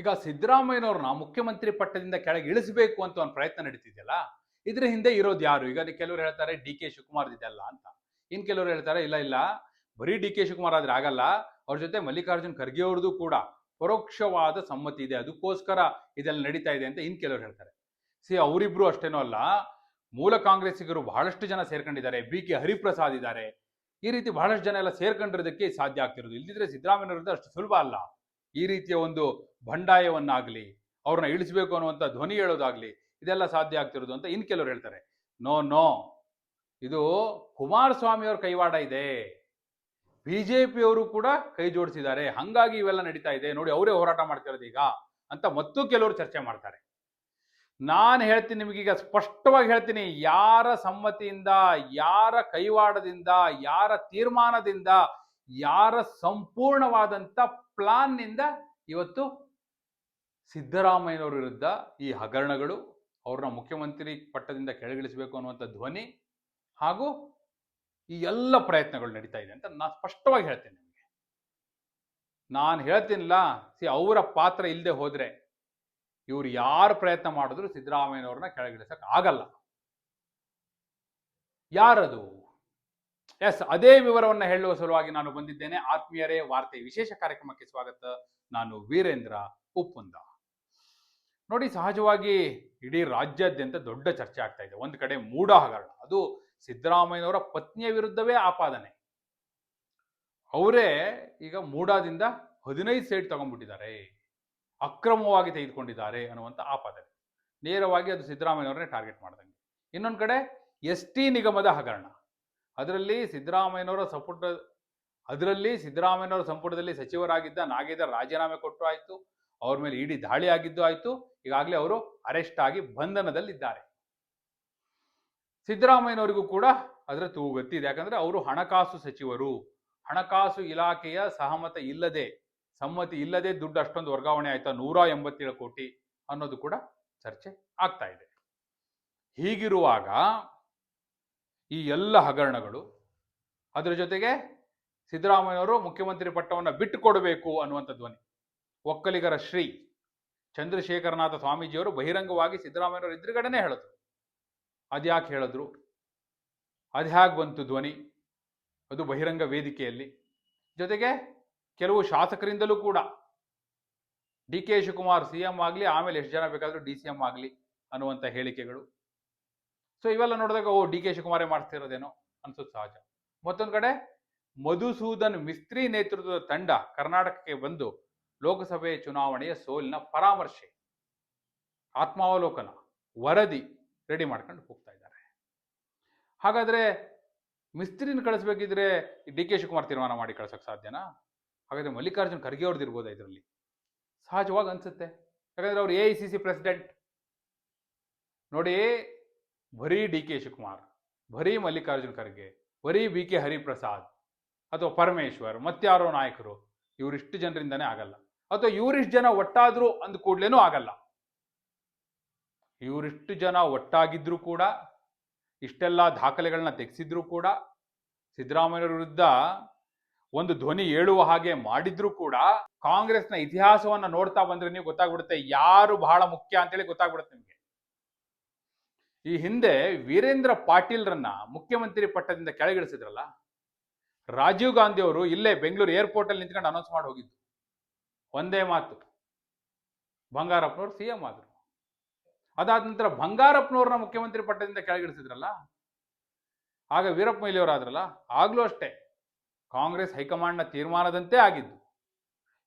ಈಗ ಸಿದ್ದರಾಮಯ್ಯನವ್ರನ್ನ ಮುಖ್ಯಮಂತ್ರಿ ಪಟ್ಟದಿಂದ ಕೆಳಗೆ ಇಳಿಸಬೇಕು ಅಂತ ಒಂದು ಪ್ರಯತ್ನ ನಡೀತಿದೆಯಲ್ಲ? ಇದ್ರ ಹಿಂದೆ ಇರೋದು ಯಾರು? ಈಗ ಕೆಲವರು ಹೇಳ್ತಾರೆ, ಡಿ ಕೆ ಶಿವಕುಮಾರ್ ಇದೆಲ್ಲ ಅಂತ. ಇನ್ ಕೆಲವರು ಹೇಳ್ತಾರೆ, ಇಲ್ಲ ಇಲ್ಲ, ಬರೀ ಡಿ ಕೆ ಶಿವಕುಮಾರ್ ಆದ್ರೆ ಆಗಲ್ಲ. ಅವ್ರ ಜೊತೆ ಮಲ್ಲಿಕಾರ್ಜುನ್ ಖರ್ಗೆ ಅವ್ರದ್ದು ಕೂಡ ಪರೋಕ್ಷವಾದ ಸಮ್ಮತಿ ಇದೆ. ಅದಕ್ಕೋಸ್ಕರ ಇದೆಲ್ಲ ನಡೀತಾ ಇದೆ ಅಂತ ಇನ್ ಕೆಲವರು ಹೇಳ್ತಾರೆ. ಸಿ, ಅವರಿಬ್ರು ಅಷ್ಟೇನೂ ಅಲ್ಲ. ಮೂಲ ಕಾಂಗ್ರೆಸ್ಸಿಗರು ಬಹಳಷ್ಟು ಜನ ಸೇರ್ಕೊಂಡಿದ್ದಾರೆ. ಬಿ ಕೆ ಹರಿಪ್ರಸಾದ್ ಇದ್ದಾರೆ. ಈ ರೀತಿ ಬಹಳಷ್ಟು ಜನ ಎಲ್ಲ ಸೇರ್ಕೊಂಡಿರೋದಕ್ಕೆ ಸಾಧ್ಯ ಆಗ್ತಿರೋದು. ಇಲ್ದಿದ್ರೆ ಸಿದ್ದರಾಮಯ್ಯ ವಿರುದ್ಧ ಅಷ್ಟು ಸುಲಭ ಅಲ್ಲ. ಈ ರೀತಿಯ ಒಂದು ಬಂಡಾಯವನ್ನಾಗ್ಲಿ, ಅವ್ರನ್ನ ಇಳಿಸಬೇಕು ಅನ್ನುವಂಥ ಧ್ವನಿ ಹೇಳೋದಾಗ್ಲಿ, ಇದೆಲ್ಲ ಸಾಧ್ಯ ಆಗ್ತಿರೋದು ಅಂತ ಇನ್ ಕೆಲವರು ಹೇಳ್ತಾರೆ. ನೋ ನೋ, ಇದು ಕುಮಾರಸ್ವಾಮಿ ಅವ್ರ ಕೈವಾಡ ಇದೆ. ಬಿಜೆಪಿಯವರು ಕೂಡ ಕೈ ಜೋಡಿಸಿದ್ದಾರೆ. ಹಂಗಾಗಿ ಇವೆಲ್ಲ ನಡೀತಾ ಇದೆ. ನೋಡಿ, ಅವರೇ ಹೋರಾಟ ಮಾಡ್ತಿರೋದು ಈಗ ಅಂತ ಮತ್ತೂ ಕೆಲವರು ಚರ್ಚೆ ಮಾಡ್ತಾರೆ. ನಾನು ಹೇಳ್ತೀನಿ ನಿಮಗೀಗ ಸ್ಪಷ್ಟವಾಗಿ ಹೇಳ್ತೀನಿ, ಯಾರ ಸಮ್ಮತಿಯಿಂದ, ಯಾರ ಕೈವಾಡದಿಂದ, ಯಾರ ತೀರ್ಮಾನದಿಂದ, ಯಾರ ಸಂಪೂರ್ಣವಾದಂಥ ಪ್ಲಾನ್ನಿಂದ ಇವತ್ತು ಸಿದ್ದರಾಮಯ್ಯನವರ ವಿರುದ್ಧ ಈ ಹಗರಣಗಳು ಅವ್ರನ್ನ ಮುಖ್ಯಮಂತ್ರಿ ಪಟ್ಟದಿಂದ ಕೆಳಗಿಳಿಸಬೇಕು ಅನ್ನುವಂಥ ಧ್ವನಿ ಹಾಗೂ ಈ ಎಲ್ಲ ಪ್ರಯತ್ನಗಳು ನಡೀತಾ ಇದೆ ಅಂತ ನಾನು ಸ್ಪಷ್ಟವಾಗಿ ಹೇಳ್ತೇನೆ ನಿಮಗೆ. ನಾನು ಹೇಳ್ತೀನಿಲ್ಲ, ಸಿ ಅವರ ಪಾತ್ರ ಇಲ್ಲದೆ ಹೋದರೆ ಇವರು ಯಾರು ಪ್ರಯತ್ನ ಮಾಡಿದ್ರು ಸಿದ್ದರಾಮಯ್ಯನವ್ರನ್ನ ಕೆಳಗಿಳಿಸಕ್ಕೆ ಆಗಲ್ಲ. ಯಾರದು? ಎಸ್, ಅದೇ ವಿವರವನ್ನ ಹೇಳುವ ಸಲುವಾಗಿ ನಾನು ಬಂದಿದ್ದೇನೆ. ಆತ್ಮೀಯರೇ, ವಾರ್ತೆ ವಿಶೇಷ ಕಾರ್ಯಕ್ರಮಕ್ಕೆ ಸ್ವಾಗತ. ನಾನು ವೀರೇಂದ್ರ ಉಪ್ಪುಂದ. ನೋಡಿ ಸಹಜವಾಗಿ ಇಡೀ ರಾಜ್ಯಾದ್ಯಂತ ದೊಡ್ಡ ಚರ್ಚೆ ಆಗ್ತಾ ಇದೆ. ಒಂದು ಕಡೆ ಮೂಢ ಹಗರಣ, ಅದು ಸಿದ್ದರಾಮಯ್ಯನವರ ಪತ್ನಿಯ ವಿರುದ್ಧವೇ ಆಪಾದನೆ ಅವರೇ ಈಗ ಮೂಡಾದಿಂದ ಹದಿನೈದು ಸೈಟ್ ತಗೊಂಡ್ಬಿಟ್ಟಿದ್ದಾರೆ. ಅಕ್ರಮವಾಗಿ ತೆಗೆದುಕೊಂಡಿದ್ದಾರೆ ಅನ್ನುವಂಥ ಆಪಾದನೆ ನೇರವಾಗಿ ಅದು ಸಿದ್ದರಾಮಯ್ಯನವರನ್ನೇ ಟಾರ್ಗೆಟ್ ಮಾಡ್ದಂಗೆ. ಇನ್ನೊಂದು ಕಡೆ ಎಸ್ ಟಿ ನಿಗಮದ ಹಗರಣ. ಅದರಲ್ಲಿ ಸಿದ್ದರಾಮಯ್ಯನವರ ಸಂಪುಟ ಅದರಲ್ಲಿ ಸಿದ್ದರಾಮಯ್ಯನವರ ಸಂಪುಟದಲ್ಲಿ ಸಚಿವರಾಗಿದ್ದ ನಾಗೇಂದ್ರ ರಾಜೀನಾಮೆ ಕೊಟ್ಟು ಆಯಿತು. ಅವ್ರ ಮೇಲೆ ಇಡೀ ದಾಳಿ ಆಗಿದ್ದು ಆಯಿತು. ಈಗಾಗಲೇ ಅವರು ಅರೆಸ್ಟ್ ಆಗಿ ಬಂಧನದಲ್ಲಿದ್ದಾರೆ. ಸಿದ್ದರಾಮಯ್ಯನವರಿಗೂ ಕೂಡ ಅದರ ತೂಗತ್ತಿ ಇದೆ ಯಾಕಂದ್ರೆ ಅವರು ಹಣಕಾಸು ಸಚಿವರು. ಹಣಕಾಸು ಇಲಾಖೆಯ ಸಹಮತ ಇಲ್ಲದೆ, ಸಮ್ಮತಿ ಇಲ್ಲದೆ ದುಡ್ಡು ಅಷ್ಟೊಂದು ವರ್ಗಾವಣೆ ಆಯ್ತಾ? ನೂರ ಎಂಬತ್ತೇಳು ಕೋಟಿ ಅನ್ನೋದು ಕೂಡ ಚರ್ಚೆ ಆಗ್ತಾ ಇದೆ. ಹೀಗಿರುವಾಗ ಈ ಎಲ್ಲ ಹಗರಣಗಳು ಅದರ ಜೊತೆಗೆ ಸಿದ್ದರಾಮಯ್ಯವರು ಮುಖ್ಯಮಂತ್ರಿ ಪಟ್ಟವನ್ನು ಬಿಟ್ಟು ಕೊಡಬೇಕು ಅನ್ನುವಂಥ ಧ್ವನಿ. ಒಕ್ಕಲಿಗರ ಶ್ರೀ ಚಂದ್ರಶೇಖರನಾಥ ಸ್ವಾಮೀಜಿಯವರು ಬಹಿರಂಗವಾಗಿ ಸಿದ್ದರಾಮಯ್ಯವ್ರ ಎದುರುಗಡೆನೆ ಹೇಳಿದ್ರು ಅದ್ಯಾಕೆ ಹೇಳಿದ್ರು? ಅದ್ಯಾಕೆ ಬಂತು ಧ್ವನಿ? ಅದು ಬಹಿರಂಗ ವೇದಿಕೆಯಲ್ಲಿ. ಜೊತೆಗೆ ಕೆಲವು ಶಾಸಕರಿಂದಲೂ ಕೂಡ. D K Shivakumar C M ಆಗಲಿ, ಆಮೇಲೆ ಎಷ್ಟು ಜನ ಬೇಕಾದರೂ ಡಿ ಸಿ ಎಂ ಆಗಲಿ ಅನ್ನುವಂಥ ಹೇಳಿಕೆಗಳು. ಸೊ, ಇವೆಲ್ಲ ನೋಡಿದಾಗ, ಓ, ಡಿ ಕೆ ಶಿವಕುಮಾರೇ ಮಾಡ್ತಿರೋದೇನೋ ಅನ್ಸೋದು ಸಹಜ. ಮತ್ತೊಂದು ಕಡೆ, ಮಧುಸೂದನ್ ಮಿಸ್ತ್ರಿ ನೇತೃತ್ವದ ತಂಡ ಕರ್ನಾಟಕಕ್ಕೆ ಬಂದು ಲೋಕಸಭೆ ಚುನಾವಣೆಯ ಸೋಲಿನ ಪರಾಮರ್ಶೆ. ಆತ್ಮಾವಲೋಕನ, ವರದಿ ರೆಡಿ ಮಾಡ್ಕೊಂಡು ಹೋಗ್ತಾ ಇದ್ದಾರೆ. ಹಾಗಾದ್ರೆ ಮಿಸ್ತ್ರಿನ ಕಳಿಸ್ಬೇಕಿದ್ರೆ ಡಿ ಕೆ ಶಿವಕುಮಾರ್ ತೀರ್ಮಾನ ಮಾಡಿ ಕಳ್ಸೋಕ್ಕೆ ಸಾಧ್ಯನಾ? ಹಾಗಾದ್ರೆ ಮಲ್ಲಿಕಾರ್ಜುನ್ ಖರ್ಗೆ ಅವ್ರದ್ದು ಇರ್ಬೋದಾ ಇದರಲ್ಲಿ? ಸಹಜವಾಗಿ ಅನ್ಸುತ್ತೆ. ಯಾಕಂದರೆ ಅವ್ರು A I C C president ನೋಡಿ, ಬರೀ ಡಿ ಕೆ ಶಿವಕುಮಾರ್, ಬರೀ ಮಲ್ಲಿಕಾರ್ಜುನ್ ಖರ್ಗೆ, ಬರೀ ಬಿ ಕೆ ಹರಿಪ್ರಸಾದ್ ಅಥವಾ ಪರಮೇಶ್ವರ್ ಮತ್ತಾರೋ ನಾಯಕರು, ಇವರಿಷ್ಟು ಜನರಿಂದನೇ ಆಗಲ್ಲ. ಅಥವಾ ಇವರಿಷ್ಟು ಜನ ಒಟ್ಟಾದ್ರು ಅಂದ ಕೂಡ್ಲೇನೂ ಆಗಲ್ಲ. ಇವರಿಷ್ಟು ಜನ ಒಟ್ಟಾಗಿದ್ರು ಕೂಡ, ಇಷ್ಟೆಲ್ಲ ದಾಖಲೆಗಳನ್ನ ತೆಗೆಸಿದ್ರು ಕೂಡ ಸಿದ್ದರಾಮಯ್ಯ ವಿರುದ್ಧ ಒಂದು ಧ್ವನಿ ಏಳುವ ಹಾಗೆ ಮಾಡಿದ್ರು ಕೂಡ, ಕಾಂಗ್ರೆಸ್ನ ಇತಿಹಾಸವನ್ನ ನೋಡ್ತಾ ಬಂದ್ರೆ ನೀವು ಗೊತ್ತಾಗ್ಬಿಡುತ್ತೆ, ಯಾರು ಬಹಳ ಮುಖ್ಯ ಅಂತೇಳಿ ಗೊತ್ತಾಗ್ಬಿಡುತ್ತೆ ನಿಮಗೆ. ಈ ಹಿಂದೆ ವೀರೇಂದ್ರ ಪಾಟೀಲ್ರನ್ನ ಮುಖ್ಯಮಂತ್ರಿ ಪಟ್ಟದಿಂದ ಕೆಳಗಿಳಿಸಿದ್ರಲ್ಲ, ರಾಜೀವ್ ಗಾಂಧಿ ಅವರು ಇಲ್ಲೇ ಬೆಂಗಳೂರು ಏರ್ಪೋರ್ಟ್ ಅಲ್ಲಿ ನಿಂತ್ಕೊಂಡು ಅನೌನ್ಸ್ ಮಾಡಿ ಹೋಗಿದ್ದು. ಒಂದೇ ಮಾತು. ಬಂಗಾರಪ್ಪನವ್ರು ಸಿ ಎಂ ಆದರು. ಅದಾದ ನಂತರ ಬಂಗಾರಪ್ಪನವ್ರನ್ನ ಮುಖ್ಯಮಂತ್ರಿ ಪಟ್ಟದಿಂದ ಕೆಳಗಿಳಿಸಿದ್ರಲ್ಲ, ಆಗ ವೀರಪ್ಪ ಮೊಯ್ಲಿಯವರು ಆದ್ರಲ್ಲ ಆಗ್ಲೂ ಅಷ್ಟೇ ಕಾಂಗ್ರೆಸ್ ಹೈಕಮಾಂಡ್ನ ತೀರ್ಮಾನದಂತೆ ಆಗಿದ್ದು.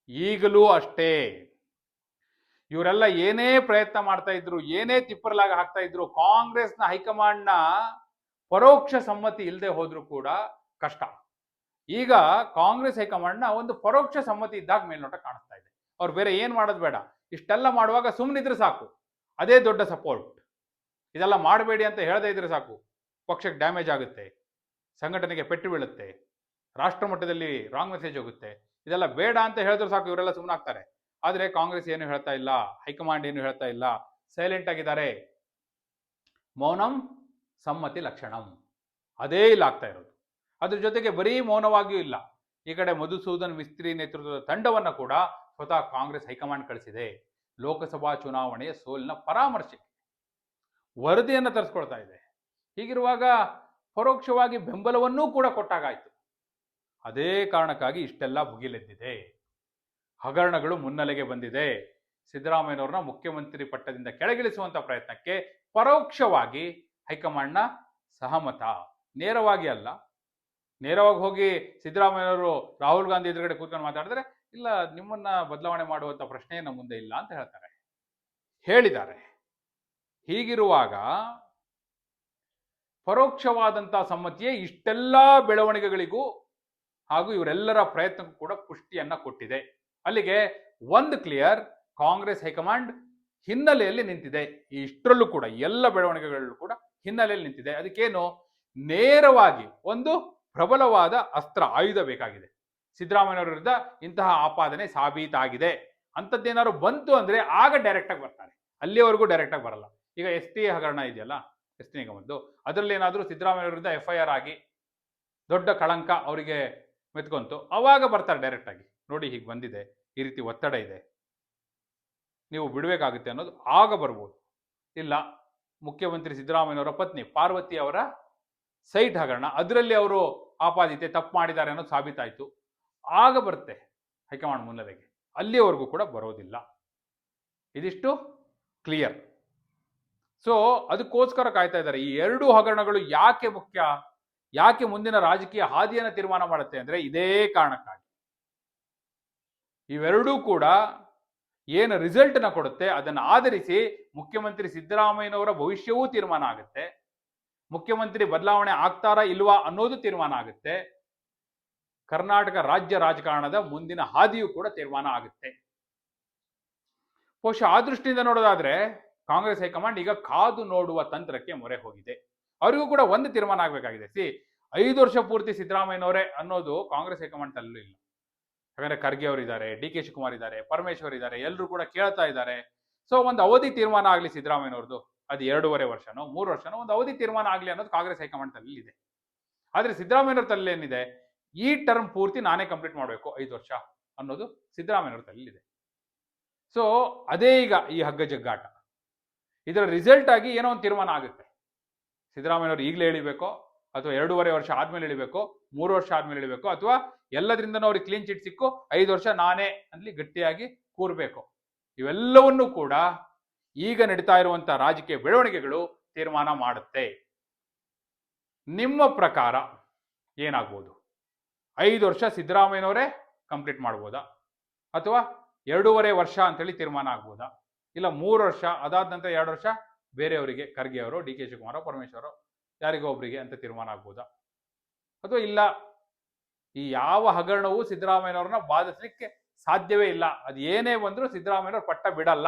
ಈಗಲೂ ಅಷ್ಟೇ. ಇವರೆಲ್ಲ ಏನೇ ಪ್ರಯತ್ನ ಮಾಡ್ತಾ ಇದ್ರು, ಏನೇ ತಿಪ್ಪರಲಾಗಿ ಹಾಕ್ತಾ ಇದ್ರು, ಕಾಂಗ್ರೆಸ್ನ ಹೈಕಮಾಂಡ್ನ ಪರೋಕ್ಷ ಸಮ್ಮತಿ ಇಲ್ಲದೆ ಹೋದ್ರು ಕೂಡ ಕಷ್ಟ. ಈಗ ಕಾಂಗ್ರೆಸ್ ಹೈಕಮಾಂಡ್ನ ಒಂದು ಪರೋಕ್ಷ ಸಮ್ಮತಿ ಇದ್ದಾಗ ಮೇಲ್ನೋಟ ಕಾಣಿಸ್ತಾ ಇದೆ. ಅವ್ರು ಬೇರೆ ಏನ್ ಮಾಡೋದು ಬೇಡ. ಇಷ್ಟೆಲ್ಲ ಮಾಡುವಾಗ ಸುಮ್ಮನಿದ್ರೆ ಸಾಕು. ಅದೇ ದೊಡ್ಡ ಸಪೋರ್ಟ್ ಇದೆಲ್ಲ ಮಾಡಬೇಡಿ ಅಂತ ಹೇಳದೇ ಇದ್ರೆ ಸಾಕು. ಪಕ್ಷಕ್ಕೆ ಡ್ಯಾಮೇಜ್ ಆಗುತ್ತೆ. ಸಂಘಟನೆಗೆ ಪೆಟ್ಟು ಬೀಳುತ್ತೆ. ರಾಷ್ಟ್ರ ಮಟ್ಟದಲ್ಲಿ ರಾಂಗ್ ಮೆಸೇಜ್ ಹೋಗುತ್ತೆ. ಇದೆಲ್ಲ ಬೇಡ ಅಂತ ಹೇಳಿದ್ರು ಸಾಕು. ಇವರೆಲ್ಲ ಸುಮ್ಮನಾಗ್ತಾರೆ ಆದರೆ ಕಾಂಗ್ರೆಸ್ ಏನು ಹೇಳ್ತಾ ಇಲ್ಲ? ಹೈಕಮಾಂಡ್ ಏನು ಹೇಳ್ತಾ ಇಲ್ಲ? ಸೈಲೆಂಟ್ ಆಗಿದ್ದಾರೆ. ಮೌನಂ ಸಮ್ಮತಿ ಲಕ್ಷಣಂ. ಅದೇ ಇಲ್ಲ ಇರೋದು. ಅದ್ರ ಜೊತೆಗೆ ಬರೀ ಮೌನವಾಗಿಯೂ ಇಲ್ಲ. ಈ ಕಡೆ ಮಧುಸೂದನ್ ಮಿಸ್ತ್ರಿ ನೇತೃತ್ವದ ತಂಡವನ್ನ ಕೂಡ ಸ್ವತಃ ಕಾಂಗ್ರೆಸ್ ಹೈಕಮಾಂಡ್ ಕಳಿಸಿದೆ. ಲೋಕಸಭಾ ಚುನಾವಣೆಯ ಸೋಲಿನ ಪರಾಮರ್ಶೆ. ವರದಿಯನ್ನು ತರಿಸ್ಕೊಳ್ತಾ ಇದೆ. ಹೀಗಿರುವಾಗ ಪರೋಕ್ಷವಾಗಿ ಬೆಂಬಲವನ್ನೂ ಕೂಡ ಕೊಟ್ಟಾಗಾಯಿತು. ಅದೇ ಕಾರಣಕ್ಕಾಗಿ ಇಷ್ಟೆಲ್ಲ ಭುಗಿಲೆದ್ದಿದೆ. ಹಗರಣಗಳು ಮುನ್ನೆಲೆಗೆ ಬಂದಿದೆ. ಸಿದ್ದರಾಮಯ್ಯನವ್ರನ್ನ ಮುಖ್ಯಮಂತ್ರಿ ಪಟ್ಟದಿಂದ ಕೆಳಗಿಳಿಸುವಂಥ ಪ್ರಯತ್ನಕ್ಕೆ ಪರೋಕ್ಷವಾಗಿ ಹೈಕಮಾಂಡ್ನ ಸಹಮತ. ನೇರವಾಗಿ ಅಲ್ಲ ನೇರವಾಗಿ ಹೋಗಿ ಸಿದ್ದರಾಮಯ್ಯವರು ರಾಹುಲ್ ಗಾಂಧಿ ಎದುರುಗಡೆ ಕೂತ್ಕೊಂಡು ಮಾತಾಡಿದ್ರೆ, ಇಲ್ಲ, ನಿಮ್ಮನ್ನ ಬದಲಾವಣೆ ಮಾಡುವಂತ ಪ್ರಶ್ನೆ ನಮ್ಮ ಮುಂದೆ ಇಲ್ಲ ಅಂತ ಹೇಳ್ತಾರೆ. ಹೇಳಿದ್ದಾರೆ. ಹೀಗಿರುವಾಗ ಪರೋಕ್ಷವಾದಂತಹ ಸಮ್ಮತಿಯೇ ಇಷ್ಟೆಲ್ಲ ಬೆಳವಣಿಗೆಗಳಿಗೂ ಹಾಗೂ ಇವರೆಲ್ಲರ ಪ್ರಯತ್ನಕ್ಕೂ ಕೂಡ ಪುಷ್ಟಿಯನ್ನ ಕೊಟ್ಟಿದೆ. ಅಲ್ಲಿಗೆ ಒಂದು ಕ್ಲಿಯರ್, ಕಾಂಗ್ರೆಸ್ ಹೈಕಮಾಂಡ್ ಹಿನ್ನೆಲೆಯಲ್ಲಿ ನಿಂತಿದೆ. ಈ ಇಷ್ಟರಲ್ಲೂ ಕೂಡ ಎಲ್ಲ ಬೆಳವಣಿಗೆಗಳಲ್ಲೂ ಕೂಡ ಹಿನ್ನೆಲೆಯಲ್ಲಿ ನಿಂತಿದೆ. ಅದಕ್ಕೇನು? ನೇರವಾಗಿ ಒಂದು ಪ್ರಬಲವಾದ ಅಸ್ತ್ರ ಆಯುಧ ಬೇಕಾಗಿದೆ. ಸಿದ್ದರಾಮಯ್ಯನವರ ವಿರುದ್ಧ ಇಂತಹ ಆಪಾದನೆ ಸಾಬೀತಾಗಿದೆ. ಅಂಥದ್ದೇನಾದ್ರು ಬಂತು ಅಂದ್ರೆ ಆಗ ಡೈರೆಕ್ಟ್ ಆಗಿ ಬರ್ತಾರೆ. ಅಲ್ಲಿವರೆಗೂ ಡೈರೆಕ್ಟ್ ಆಗಿ ಬರಲ್ಲ. ಈಗ ಎಸ್ ಟಿ ಹಗರಣ ಇದೆಯಲ್ಲ, ಎಸ್ ಟಿ ನಿಗಮದ್ದು ಅದರಲ್ಲಿ ಏನಾದರೂ ವಿರುದ್ಧ ಎಫ್ ಐ ಆರ್ ಆಗಿ ದೊಡ್ಡ ಕಳಂಕ ಅವರಿಗೆ ಮೆತ್ಕೊಂತು. ಅವಾಗ ಬರ್ತಾರೆ ಡೈರೆಕ್ಟ್ ಆಗಿ. ನೋಡಿ ಹೀಗೆ ಬಂದಿದೆ, ಈ ರೀತಿ ಒತ್ತಡ ಇದೆ. ನೀವು ಬಿಡಬೇಕಾಗುತ್ತೆ ಅನ್ನೋದು ಆಗ ಬರ್ಬೋದು. ಇಲ್ಲ, ಮುಖ್ಯಮಂತ್ರಿ ಸಿದ್ದರಾಮಯ್ಯನವರ ಪತ್ನಿ ಪಾರ್ವತಿ ಅವರ ಸೈಟ್ ಹಗರಣ, ಅದರಲ್ಲಿ ಅವರು ಆಪಾದಿತೆ, ತಪ್ಪು ಮಾಡಿದ್ದಾರೆ ಅನ್ನೋದು ಸಾಬೀತಾಯಿತು. ಆಗ ಬರುತ್ತೆ ಹೈಕಮಾಂಡ್ ಮುನ್ನಡೆಗೆ. ಅಲ್ಲಿಯವರೆಗೂ ಕೂಡ ಬರೋದಿಲ್ಲ. ಇದಿಷ್ಟು ಕ್ಲಿಯರ್. ಸೊ, ಅದಕ್ಕೋಸ್ಕರ ಕಾಯ್ತಾ ಇದ್ದಾರೆ. ಈ ಎರಡು ಹಗರಣಗಳು ಯಾಕೆ ಮುಖ್ಯ? ಯಾಕೆ ಮುಂದಿನ ರಾಜಕೀಯ ಹಾದಿಯನ್ನು ತೀರ್ಮಾನ ಮಾಡುತ್ತೆ ಅಂದರೆ ಇದೇ ಕಾರಣಕ್ಕಾಗಿ. ಇವೆರಡೂ ಕೂಡ ಏನು ರಿಸಲ್ಟ್ನ ಕೊಡುತ್ತೆ, ಅದನ್ನು ಆಧರಿಸಿ ಮುಖ್ಯಮಂತ್ರಿ ಸಿದ್ದರಾಮಯ್ಯನವರ ಭವಿಷ್ಯವೂ ತೀರ್ಮಾನ ಆಗುತ್ತೆ. ಮುಖ್ಯಮಂತ್ರಿ ಬದಲಾವಣೆ ಆಗ್ತಾರಾ ಇಲ್ವಾ ಅನ್ನೋದು ತೀರ್ಮಾನ ಆಗುತ್ತೆ. ಕರ್ನಾಟಕ ರಾಜ್ಯ ರಾಜಕಾರಣದ ಮುಂದಿನ ಹಾದಿಯೂ ಕೂಡ ತೀರ್ಮಾನ ಆಗುತ್ತೆ. ಬಹುಶಃ ಆ ದೃಷ್ಟಿಯಿಂದ ನೋಡೋದಾದ್ರೆ ಕಾಂಗ್ರೆಸ್ ಹೈಕಮಾಂಡ್ ಈಗ ಕಾದು ನೋಡುವ ತಂತ್ರಕ್ಕೆ ಮೊರೆ ಹೋಗಿದೆ. ಅವರಿಗೂ ಕೂಡ ಒಂದು ತೀರ್ಮಾನ ಆಗಬೇಕಾಗಿದೆ. ಸಿ, ಐದು ವರ್ಷ ಪೂರ್ತಿ ಸಿದ್ದರಾಮಯ್ಯನವರೇ ಅನ್ನೋದು ಕಾಂಗ್ರೆಸ್ ಹೈಕಮಾಂಡ್ ಅಲ್ಲೂ ಇಲ್ಲ ಯಾಕಂದ್ರೆ ಖರ್ಗೆ ಅವರಿದ್ದಾರೆ, ಡಿ ಕೆ ಶಿವಕುಮಾರ್ ಇದ್ದಾರೆ, ಪರಮೇಶ್ವರ್ ಇದ್ದಾರೆ ಎಲ್ಲರೂ ಕೂಡ ಕೇಳ್ತಾ ಇದ್ದಾರೆ. ಸೊ, ಒಂದು ಅವಧಿ ತೀರ್ಮಾನ ಆಗಲಿ ಸಿದ್ದರಾಮಯ್ಯನವ್ರದ್ದು. ಅದು ಎರಡೂವರೆ ವರ್ಷನೋ, ಮೂರು ವರ್ಷನೋ, ಒಂದು ಅವಧಿ ತೀರ್ಮಾನ ಆಗಲಿ ಅನ್ನೋದು ಕಾಂಗ್ರೆಸ್ ಹೈಕಮಾಂಡ್ ತಲೆ ಇದೆ ಆದರೆ ಸಿದ್ದರಾಮಯ್ಯವ್ರ ತಲೆ ಏನಿದೆ ಈ ಟರ್ಮ್ ಪೂರ್ತಿ ನಾನೇ ಕಂಪ್ಲೀಟ್ ಮಾಡಬೇಕು, ಐದು ವರ್ಷ ಅನ್ನೋದು ಸಿದ್ದರಾಮಯ್ಯವ್ರ ತಲೆ ಇದೆ ಸೊ ಅದೇ ಈಗ ಈ ಹಗ್ಗ ಜಗ್ಗಾಟ. ಇದರ ರಿಸಲ್ಟ್ ಆಗಿ ಏನೋ ಒಂದು ತೀರ್ಮಾನ ಆಗುತ್ತೆ. ಸಿದ್ದರಾಮಯ್ಯವ್ರು ಈಗಲೇ ಎಳಿಬೇಕೋ, ಅಥವಾ ಎರಡೂವರೆ ವರ್ಷ ಆದ್ಮೇಲೆ ಇಳಿಬೇಕು ಮೂರು ವರ್ಷ ಆದ್ಮೇಲೆ ಇಳಿಬೇಕು ಅಥವಾ ಎಲ್ಲದರಿಂದ ಅವ್ರಿಗೆ ಕ್ಲೀನ್ ಚಿಟ್ ಸಿಕ್ಕು, ಐದು ವರ್ಷ ನಾನೇ ಅಲ್ಲಿ ಗಟ್ಟಿಯಾಗಿ ಕೂರ್ಬೇಕು. ಇವೆಲ್ಲವನ್ನೂ ಕೂಡ ಈಗ ನಡೀತಾ ಇರುವಂಥ ರಾಜಕೀಯ ಬೆಳವಣಿಗೆಗಳು ತೀರ್ಮಾನ ಮಾಡುತ್ತೆ. ನಿಮ್ಮ ಪ್ರಕಾರ ಏನಾಗ್ಬೋದು? ಐದು ವರ್ಷ ಸಿದ್ದರಾಮಯ್ಯನವರೇ ಕಂಪ್ಲೀಟ್ ಮಾಡ್ಬೋದಾ? ಅಥವಾ ಎರಡೂವರೆ ವರ್ಷ ಅಂತೇಳಿ ತೀರ್ಮಾನ ಆಗ್ಬೋದಾ? ಇಲ್ಲ ಮೂರು ವರ್ಷ, ಅದಾದ ನಂತರ ಎರಡು ವರ್ಷ ಬೇರೆಯವರಿಗೆ ಖರ್ಗೆ ಅವರು ಡಿ ಕೆ ಶಿವಕುಮಾರ ಪರಮೇಶ್ವರ ಯಾರಿಗೋ ಒಬ್ಬರಿಗೆ ಅಂತ ತೀರ್ಮಾನ ಆಗ್ಬೋದಾ? ಅಥವಾ ಇಲ್ಲ ಈ ಯಾವ ಹಗರಣವೂ ಸಿದ್ದರಾಮಯ್ಯನವ್ರನ್ನ ಬಾಧಿಸ್ಲಿಕ್ಕೆ ಸಾಧ್ಯವೇ ಇಲ್ಲ. ಅದು ಏನೇ ಬಂದರೂ ಸಿದ್ದರಾಮಯ್ಯನವ್ರು ಪಟ್ಟ ಬಿಡಲ್ಲ.